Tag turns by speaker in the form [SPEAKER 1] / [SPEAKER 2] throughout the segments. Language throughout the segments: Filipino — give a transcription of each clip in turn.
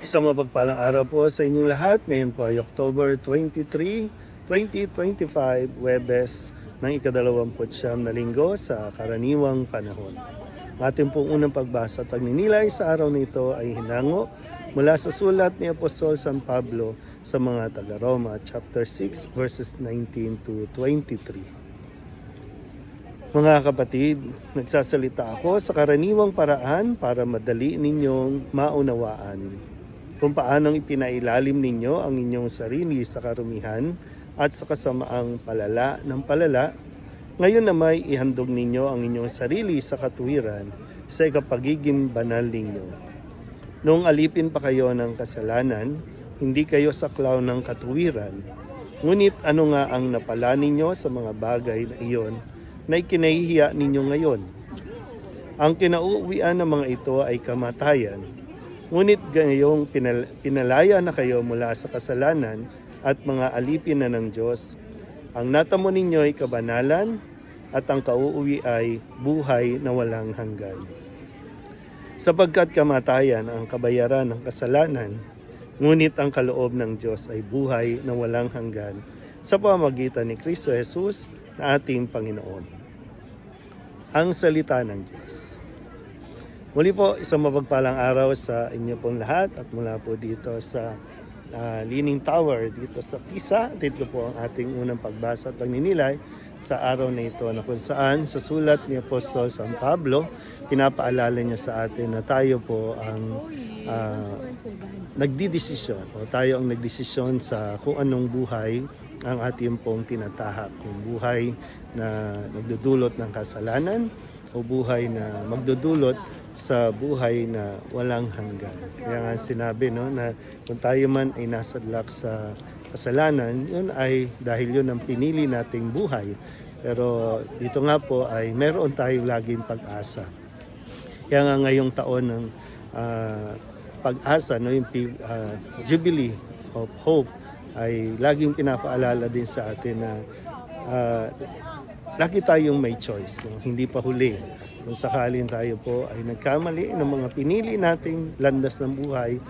[SPEAKER 1] Isang mapagpalang araw po sa inyong lahat. Ngayon po ay October 23, 2025, Webes ng ikadalawamput siyam na linggo sa karaniwang panahon. Ating pong unang pagbasa at pagninilay sa araw na ito ay hinango mula sa sulat ni Apostol San Pablo sa mga taga-Roma, chapter 6, verses 19 to 23. Mga kapatid, nagsasalita ako sa karaniwang paraan para madali ninyong maunawaan kung paanong ipinailalim ninyo ang inyong sarili sa karumihan at sa kasamaang palala ng palala, ngayon na may ihandog ninyo ang inyong sarili sa katuwiran sa ikapagiging banal ninyo. Noong alipin pa kayo ng kasalanan, hindi kayo saklaw ng katuwiran. Ngunit ano nga ang napala ninyo sa mga bagay na iyon na ikinahihiya ninyo ngayon? Ang kinauuwian ng mga ito ay kamatayan. Ngunit gayong pinal- pinalaya na kayo mula sa kasalanan at mga alipin na ng Diyos. Ang natamo ninyo ay kabanalan at ang kauuwi ay buhay na walang hanggan. Sapagkat kamatayan ang kabayaran ng kasalanan, ngunit ang kaloob ng Diyos ay buhay na walang hanggan sa pamagitan ni Kristo Jesus na ating Panginoon. Ang salita ng Diyos. Muli po, isang mapagpalang araw sa inyo pong lahat at mula po dito sa ah, Leaning Tower dito sa Pisa. Dito po ang ating unang pagbasa at pagninilay sa araw na ito na kung saan sa sulat ni Apostol San Pablo, pinapaalala niya sa atin na tayo po ang ah, nagdidesisyon o tayo ang nagdesisyon sa kung anong buhay ang ating pong tinatahak. Kung buhay na nagdudulot ng kasalanan o buhay na magdudulot sa buhay na walang hanggan. Kaya nga sinabi no, na kung tayo man ay nasadlak sa kasalanan, yun ay dahil yun ang pinili nating buhay. Pero dito nga po ay meron tayong laging pag-asa. Kaya nga ngayong taon ng ah, pag-asa, no, yung ah, Jubilee of Hope, ay laging pinapaalala din sa atin na ah, lagi tayong may choice. Hindi pa huli. Kung sakalin tayo po ay nagkamali ng mga pinili nating landas ng buhay,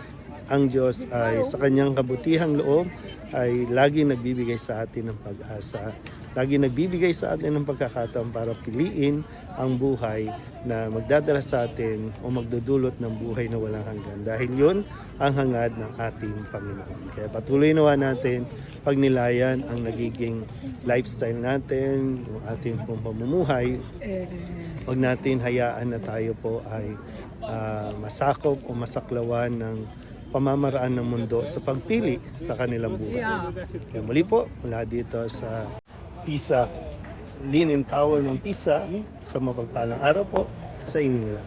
[SPEAKER 1] ang Diyos ay sa kanyang kabutihang loob ay lagi nagbibigay sa atin ng pag-asa. Lagi nagbibigay sa atin ng pagkakataon para piliin ang buhay na magdadala sa atin o magdudulot ng buhay na walang hanggan. Dahil yun ang hangad ng ating Panginoon. Kaya patuloy nawa natin pagnilayan ang nagiging lifestyle natin, yung ating pamumuhay. Huwag natin hayaan na tayo po ay ah, masakop o masaklawan ng pamamaraan ng mundo sa pagpili sa kanilang buhay. Kaya muli po, mula dito sa Pisa, Leaning Tower ng Pisa, sa mapagpalang araw po sa inyo.